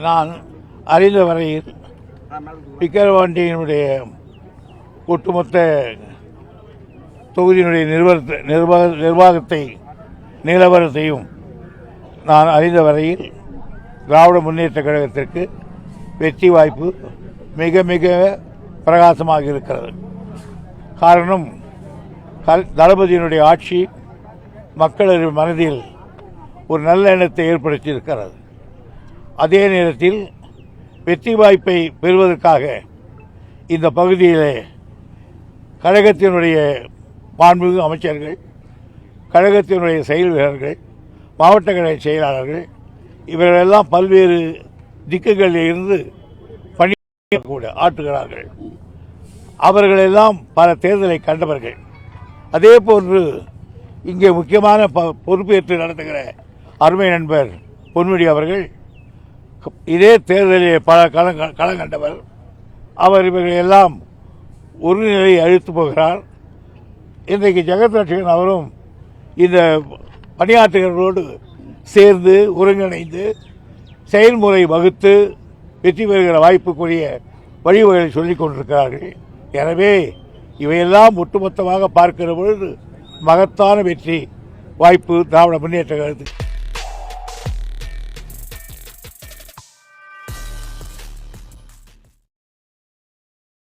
நான் அறிந்த வரையில் விக்கிரவாண்டியினுடைய ஒட்டுமொத்த தொகுதியினுடைய நிர்வாகத்தை நிர்வாக நிர்வாகத்தை நிலவரத்தையும் நான் அறிந்த வரையில் திராவிட முன்னேற்ற கழகத்திற்கு வெற்றி வாய்ப்பு மிக மிக பிரகாசமாக இருக்கிறது. காரணம் தளபதியினுடைய ஆட்சி மக்களது மனதில் ஒரு நல்ல எண்ணத்தை ஏற்படுத்தி இருக்கிறது அதே நேரத்தில் வெற்றி வாய்ப்பை பெறுவதற்காக இந்த பகுதியிலே கழகத்தினுடைய மாண்புமிகு அமைச்சர்கள் கழகத்தினுடைய செயல் வீரர்கள் மாவட்ட கழக செயலாளர்கள் இவர்களெல்லாம் பல்வேறு திக்குகளில் இருந்து பணி கூட ஆற்றுகிறார்கள். அவர்களெல்லாம் பல தேர்தலை கண்டவர்கள். அதே போன்று இங்கே முக்கியமான ப- பொறுப்பேற்று நடத்துகிற அருமை நண்பர் பொன்முடி அவர்கள் இதே தேர்தலில் பல களம் களங்கண்டவர் அவர் இவர்கள் எல்லாம் ஒரு அழித்து போகிறார். இன்றைக்கு ஜெகத் ரட்சகன் அவரும் இந்த பணியாற்றுகிறவர்களோடு சேர்ந்து ஒருங்கிணைந்து செயல்முறை வகுத்து வெற்றி பெறுகிற வாய்ப்புக்குரிய வழிவகைகளை சொல்லிக் கொண்டிருக்கிறார்கள். எனவே இவையெல்லாம் ஒட்டுமொத்தமாக பார்க்கிற பொழுது மகத்தான வெற்றி வாய்ப்பு திராவிட முன்னேற்ற கழகத்துக்கு.